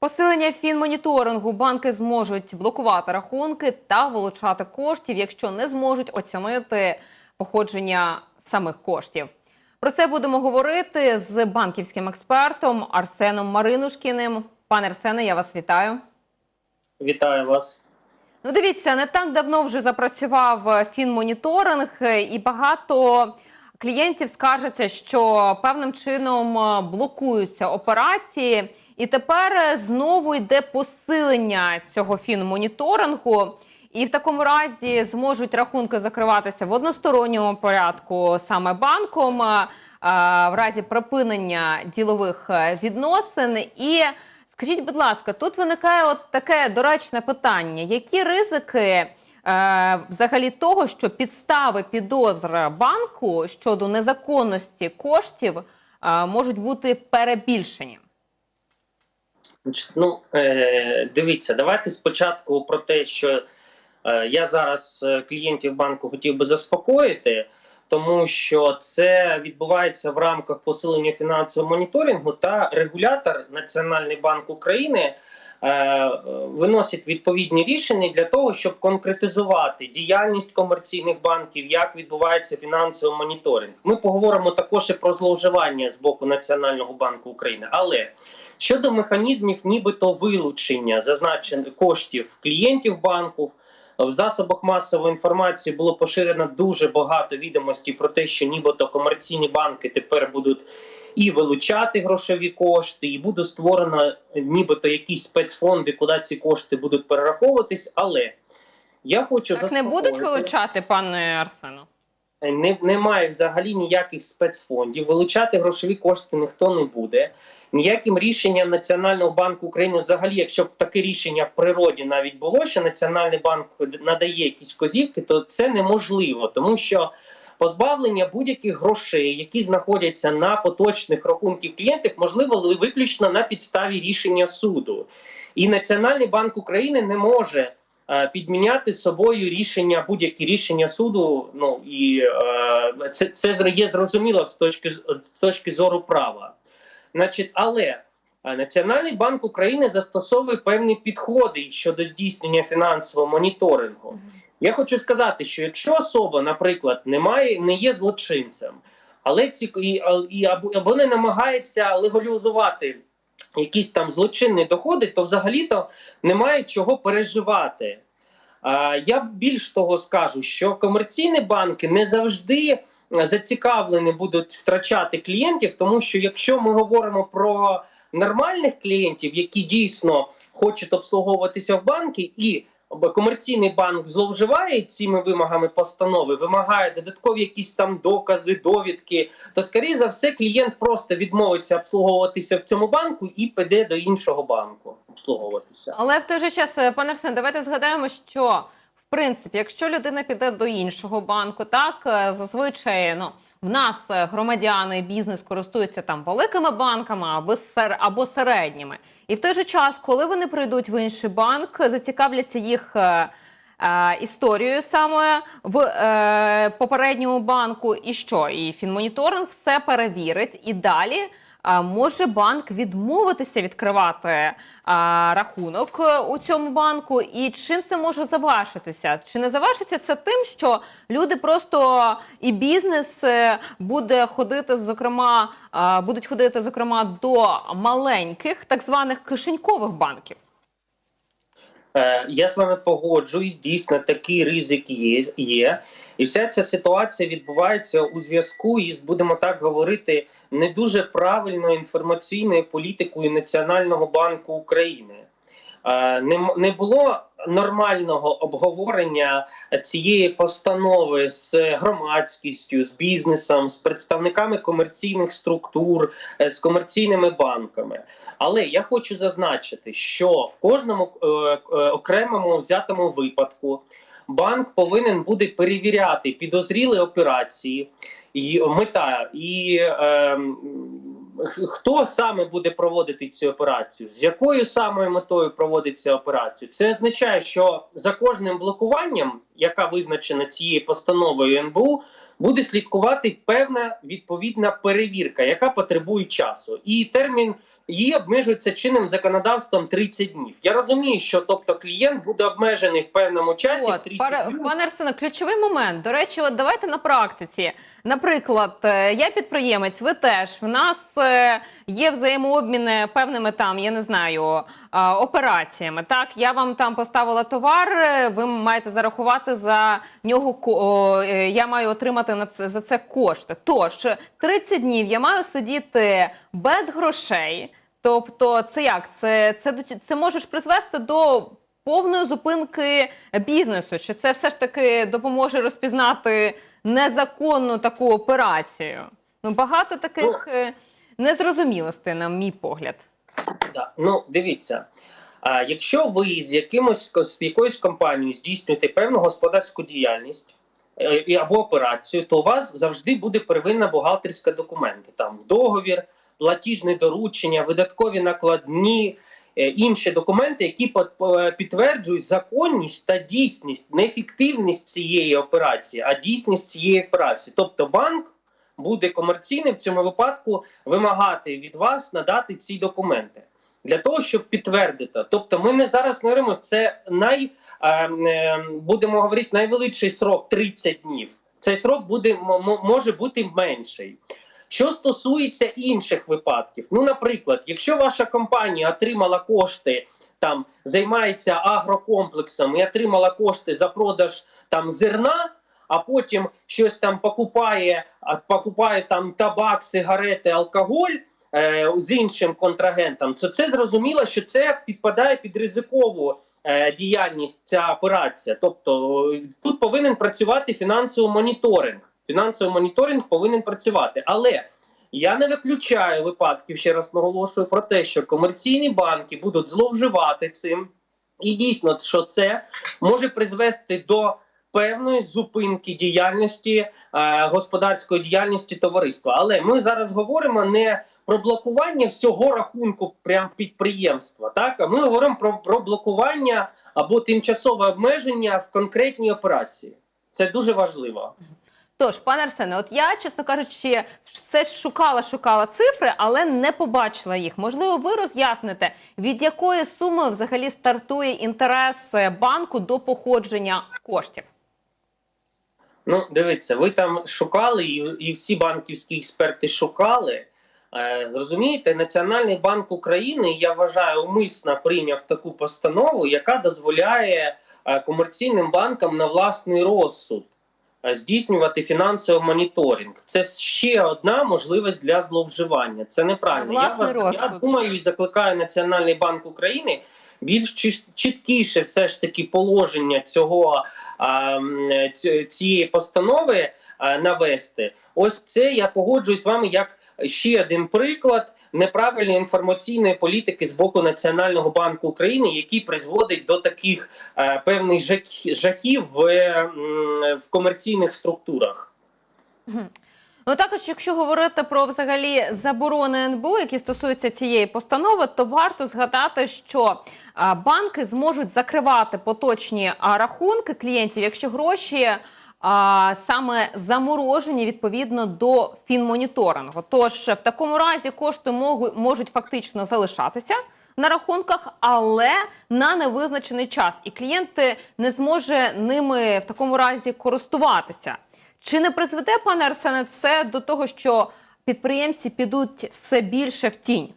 Посилення фінмоніторингу банки зможуть блокувати рахунки та вилучати коштів, якщо не зможуть оцінити походження самих коштів. Про це будемо говорити з банківським експертом Арсеном Маринушкіним. Пане Арсене, я вас вітаю. Вітаю вас. Ну, дивіться, не так давно вже запрацював фінмоніторинг, і багато клієнтів скаржаться, що певним чином блокуються операції. І тепер е, знову йде посилення цього фінмоніторингу. І в такому разі зможуть рахунки закриватися в односторонньому порядку саме банком, е, е, в разі припинення ділових відносин. І скажіть, будь ласка, тут виникає от таке доречне питання: які ризики взагалі того, що підстави підозр банку щодо незаконності коштів можуть бути перебільшені? Ну, е, дивіться, давайте спочатку про те, що е, я зараз е, клієнтів банку хотів би заспокоїти, тому що це відбувається в рамках посилення фінансового моніторингу та регулятор Національний банк України. Виносить відповідні рішення для того, щоб конкретизувати діяльність комерційних банків, як відбувається фінансовий моніторинг. Ми поговоримо також і про зловживання з боку Національного банку України. Але Щодо механізмів, нібито вилучення зазначених коштів клієнтів банку, в засобах масової інформації було поширено дуже багато відомостей про те, що нібито комерційні банки тепер будуть і вилучати грошові кошти, і буде створено нібито якісь спецфонди, куди ці кошти будуть перераховуватись. Але я хочу Так не будуть вилучати, пане Арсену? Не, немає взагалі ніяких спецфондів. Вилучати грошові кошти ніхто не буде. Ніяким рішенням Національного банку України, взагалі, якщо б таке рішення в природі навіть було, що Національний банк надає якісь вказівки, то це неможливо, тому що позбавлення будь-яких грошей, які знаходяться на поточних рахунках клієнтів, можливо виключно на підставі рішення суду. І Національний банк України не може е, підміняти собою рішення будь-які рішення суду. Ну і е, це, це є зрозуміло з точки з точки зору права. Значить, але Національний банк України застосовує певні підходи щодо здійснення фінансового моніторингу. Я хочу сказати, що якщо особа, наприклад, не має, не є злочинцем, але ці і, і або, або не намагається легалізувати якісь там злочинні доходи, то взагалі-то немає чого переживати. А, я більш того скажу, що комерційні банки не завжди зацікавлені будуть втрачати клієнтів, тому що якщо ми говоримо про нормальних клієнтів, які дійсно хочуть обслуговуватися в банки, і комерційний банк зловживає цими вимогами постанови, вимагає додаткові якісь там докази, довідки, то скоріше за все клієнт просто відмовиться обслуговуватися в цьому банку і піде до іншого банку обслуговуватися. Але в той же час, пане Арсен, давайте згадаємо, що принципі, якщо людина піде до іншого банку, так е, зазвичай ну. В нас е, громадяни, бізнес користуються там великими банками або сер або середніми. І в той же час, коли вони прийдуть в інший банк, зацікавляться їх е, е, історією саме в е, попередньому банку, і що? І фінмоніторинг все перевірить і далі. Може банк відмовитися відкривати рахунок е, у цьому банку, і чим це може завершитися? Чи не завершиться це тим, що люди просто і бізнес е, буде ходити, зокрема, будуть ходити, зокрема, до маленьких так званих кишенькових банків? Е, Я з вами погоджуюсь, дійсно такий ризик є, є. І вся ця ситуація відбувається у зв'язку із, будемо так говорити, не дуже правильною інформаційною політикою Національного банку України. Е, Не, було нормального обговорення цієї постанови з громадськістю, з бізнесом, з представниками комерційних структур, е, з комерційними банками. Але я хочу зазначити, що в кожному е, окремому взятому випадку банк повинен буде перевіряти підозрілі операції, і мета, і е, хто саме буде проводити цю операцію, з якою самою метою проводиться операцію. Це означає, що за кожним блокуванням, яка визначена цією постановою НБУ, буде слідкувати певна відповідна перевірка, яка потребує часу. І термін її обмежується чинним законодавством 30 днів. Я розумію, що тобто клієнт буде обмежений в певному часі. От, 30 пане, днів. пане Арсене, ключовий момент. До речі, от давайте на практиці. Наприклад, е, я підприємець, ви теж. В нас е, є взаємообміни певними там, я не знаю, е, операціями. Так, я вам там поставила товар, ви маєте зарахувати за нього. Я маю отримати на це за це кошти. Тож 30 днів я маю сидіти без грошей. Тобто, це як? Це, це, це можеш призвести до повної зупинки бізнесу? Чи це все ж таки допоможе розпізнати незаконну таку операцію? Ну багато таких е, незрозумілостей, на мій погляд. Да. Ну, дивіться. А якщо ви з якимось з якоюсь компанією здійснюєте певну господарську діяльність е, або операцію, то у вас завжди буде первинна бухгалтерська документи. Там договір, платіжне доручення, видаткові накладні, інші документи, які е, підтверджують законність та дійсність, не фіктивність цієї операції, а дійсність цієї операції. Тобто банк буде комерційним в цьому випадку вимагати від вас надати ці документи для того, щоб підтвердити. Тобто, ми не зараз не говоримо, це най е, е, будемо говорити найвеличший срок 30 днів. Цей срок буде може бути менший. Що стосується інших випадків, ну, наприклад, якщо ваша компанія отримала кошти, там займається агрокомплексом і отримала кошти за продаж там зерна, а потім щось там покупає, покупає там табак, сигарети, алкоголь е, з іншим контрагентом, то це зрозуміло, що це підпадає під ризикову е, діяльність ця операція. Тобто е, тут повинен працювати фінансовий моніторинг. Фінансовий моніторинг повинен працювати, але я не виключаю випадків, ще раз наголошую про те, що комерційні банки будуть зловживати цим, і дійсно, що це може призвести до певної зупинки діяльності е, господарської діяльності товариства. Але ми зараз говоримо не про блокування всього рахунку прям підприємства, так а ми говоримо про, про блокування або тимчасове обмеження в конкретній операції. Це дуже важливо. Тож, пане Арсене, от я, чесно кажучи, все шукала, шукала цифри, але не побачила їх. Можливо, ви роз'ясните, від якої суми взагалі стартує інтерес е, банку до походження коштів. Ну, дивіться, ви там шукали, і, і всі банківські експерти шукали. Е, розумієте, Національний банк України, я вважаю, умисно прийняв таку постанову, яка дозволяє е, комерційним банкам на власний розсуд здійснювати фінансовий моніторинг. Це ще одна можливість для зловживання. Це неправильно. Власний я, я думаю і закликаю Національний банк України більш чіткіше все ж таки положення цього цієї постанови навести. Ось це я погоджуюсь з вами як ще один приклад неправильної інформаційної політики з боку Національного банку України, який призводить до таких е, певних жахів в, е, в комерційних структурах. Ну також, якщо говорити про взагалі заборони НБУ, які стосуються цієї постанови, то варто згадати, що банки зможуть закривати поточні рахунки клієнтів, якщо гроші саме заморожені відповідно до фінмоніторингу. Тож в такому разі кошти можуть, фактично залишатися. На рахунках, але на невизначений час, і клієнти не зможе ними в такому разі користуватися. Чи не призведе, пане Арсене, це до того, що підприємці підуть все більше в тінь?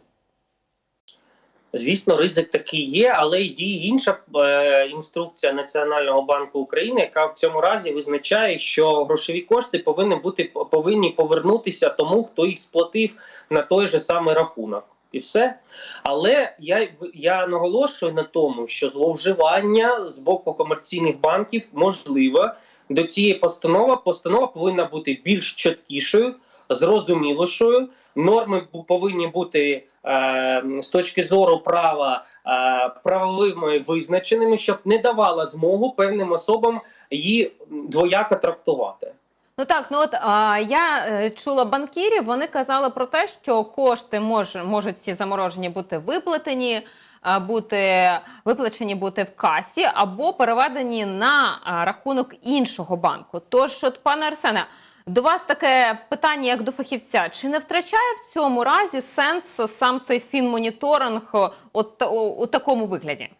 Звісно, ризик такий є, але й діє інша е, інструкція Національного банку України, яка в цьому разі визначає, що грошові кошти повинні бути повинні повернутися тому, хто їх сплатив на той же самий рахунок. І все. Але я, я наголошую на тому, що зловживання з боку комерційних банків можливе. До цієї постанови постанова повинна бути більш чіткішою, зрозумілішою. Норми повинні бути е, з точки зору права е, правовими визначеними, щоб не давала змогу певним особам її двояко трактувати. Ну так, ну от а, я е, чула банкірів, вони казали про те, що кошти може, можуть ці заморожені бути виплатені, а, бути виплачені бути в касі або переведені на а, рахунок іншого банку. Тож, от, пане Арсене, До вас таке питання, як до фахівця: чи не втрачає в цьому разі сенс сам цей фінмоніторинг от, у такому вигляді?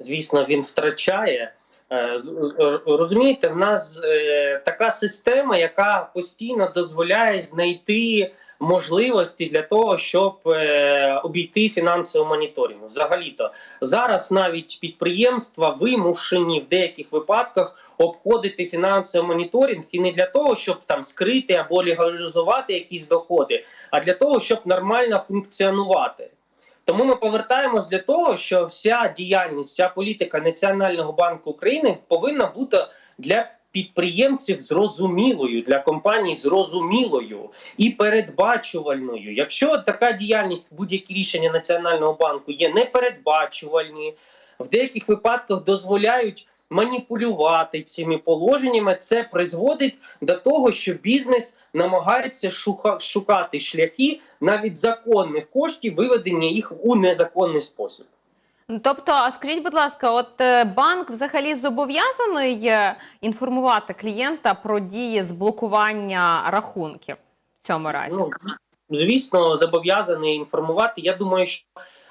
звісно, він втрачає. Е, е, Розумієте, в нас е, така система, яка постійно дозволяє знайти можливості для того, щоб е, обійти фінансовий моніторинг. Взагалі-то зараз навіть підприємства вимушені в деяких випадках обходити фінансовий моніторинг і не для того, щоб там скрити або легалізувати якісь доходи, а для того, щоб нормально функціонувати. Тому ми повертаємось для того, що вся діяльність, вся політика Національного банку України повинна бути для підприємців зрозумілою, для компаній зрозумілою і передбачувальною. Якщо така діяльність, будь-які рішення Національного банку є непередбачувальні, в деяких випадках дозволяють маніпулювати цими положеннями, це призводить до того, що бізнес намагається шукати шляхи навіть законних коштів, виведення їх у незаконний спосіб. Тобто, а скажіть, будь ласка, от е, банк взагалі зобов'язаний е, інформувати клієнта про дії з блокування рахунків в цьому разі? Ну, звісно, зобов'язаний інформувати. Я думаю, що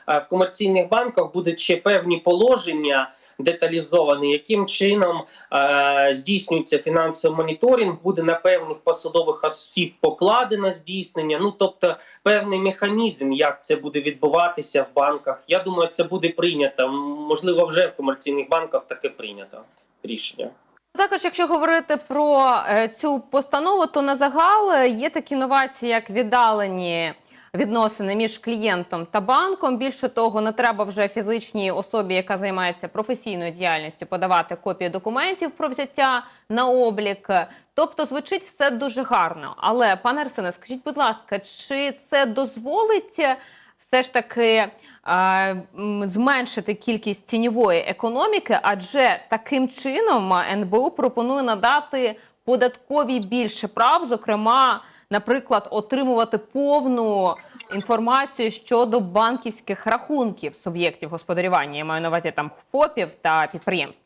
е, в комерційних банках будуть ще певні положення деталізовані, яким чином е, здійснюється фінансовий моніторинг, буде на певних посадових осіб покладено здійснення. Ну тобто певний механізм, як це буде відбуватися в банках. Я думаю, це буде прийнято. Можливо, вже в комерційних банках таке прийнято рішення. Також, якщо говорити про е, цю постанову, то на загал е, є такі новації, як віддалені відносини між клієнтом та банком. Більше того, не треба вже фізичній особі, яка займається професійною діяльністю, подавати копії документів про взяття на облік. Тобто звучить все дуже гарно. Але, пане Арсене, скажіть, будь ласка, чи це дозволить е, все ж таки е, зменшити кількість тіньової економіки, адже таким чином НБУ пропонує надати податкові більше прав, зокрема, наприклад, отримувати повну інформацію щодо банківських рахунків суб'єктів господарювання. Я маю на увазі там ФОПів та підприємств.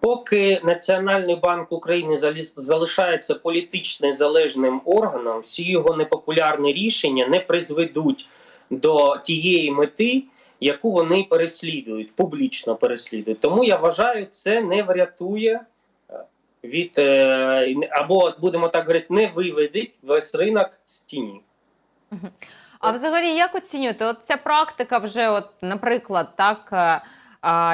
Поки Національний банк України залишається політично залежним органом, всі його непопулярні рішення не призведуть до тієї мети, яку вони переслідують, публічно переслідують. Тому я вважаю, це не врятує від е, або будемо так говорити, не виведить весь ринок з тіні. А взагалі, як оцінюєте? От ця практика вже, от, наприклад, так. е,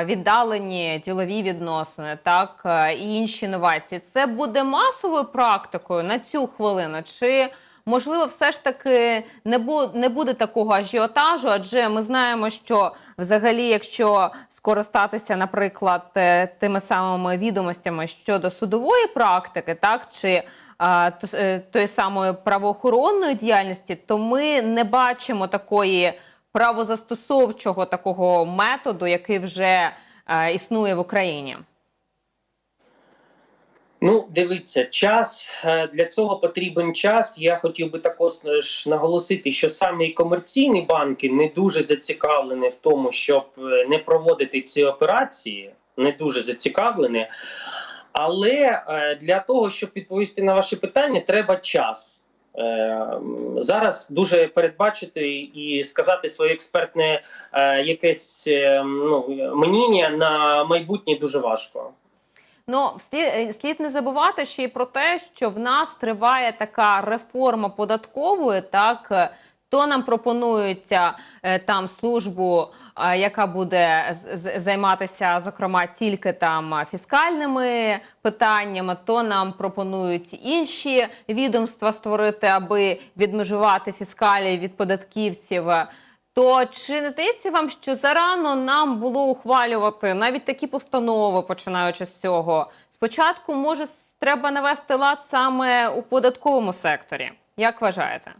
Віддалені ділові відносини, так е, і інші новації. Це буде масовою практикою на цю хвилину? Чи можливо, все ж таки не бу- не буде такого ажіотажу? Адже ми знаємо, що взагалі, якщо скористатися, наприклад, е, тими самими відомостями щодо судової практики, так чи е, тої самої правоохоронної діяльності, то ми не бачимо такої правозастосовчого такого методу, який вже е, існує в Україні. Ну, дивіться, час е, для цього потрібен час. Я хотів би також е, наголосити, що саме і комерційні банки не дуже зацікавлені в тому, щоб е, не проводити ці операції, не дуже зацікавлені. Але для того, щоб відповісти на ваше питання, треба час. Зараз дуже передбачити і сказати своє експертне якесь ну, мнення на майбутнє дуже важко. Ну, слід, е, слід не забувати ще й про те, що в нас триває така реформа податкової, так е, то нам пропонується е, там службу, яка буде займатися, зокрема, тільки там фіскальними питаннями, то нам пропонують інші відомства створити, аби відмежувати фіскалів від податківців. То чи не здається вам, що зарано нам було ухвалювати навіть такі постанови, починаючи з цього? Спочатку, може, треба навести лад саме у податковому секторі. Як вважаєте?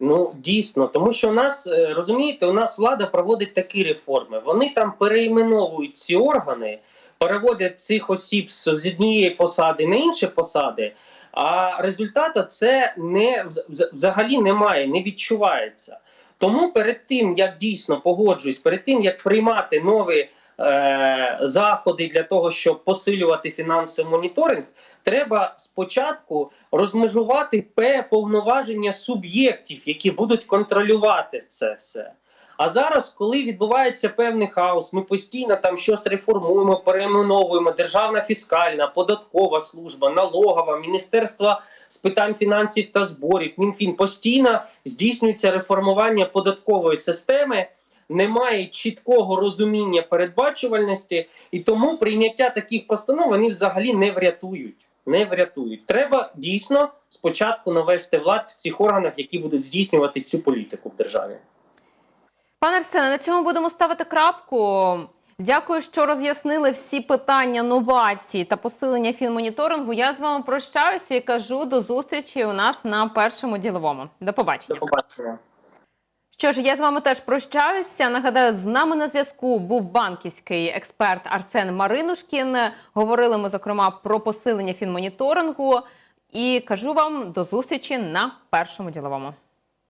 Ну дійсно, тому що у нас е, розумієте, у нас влада проводить такі реформи. Вони там переіменовують ці органи, переводять цих осіб з однієї посади на інші посади. А результату це не вз- вз- взагалі немає, не відчувається. Тому перед тим як дійсно погоджуюсь, перед тим як приймати нові е, заходи для того, щоб посилювати фінансовий моніторинг, треба спочатку розмежувати повноваження суб'єктів, які будуть контролювати це все. А зараз, коли відбувається певний хаос, ми постійно там щось реформуємо, перейменовуємо. Державна фіскальна, податкова служба, налогова, міністерство з питань фінансів та зборів, мінфін постійно здійснюється реформування податкової системи. Немає чіткого розуміння передбачувальності, і тому прийняття таких постанов вони взагалі не врятують. Не врятують. Треба дійсно спочатку навести влад в цих органах, які будуть здійснювати цю політику в державі. Пане Арсене, на цьому будемо ставити крапку. Дякую, що роз'яснили всі питання новацій та посилення фінмоніторингу. Я з вами прощаюся і кажу до зустрічі у нас на першому діловому. До побачення. До побачення. Що ж, я з вами теж прощаюся. Нагадаю, з нами на зв'язку був банківський експерт Арсен Маринушкін. Говорили ми зокрема про посилення фінмоніторингу. І кажу вам до зустрічі на першому діловому.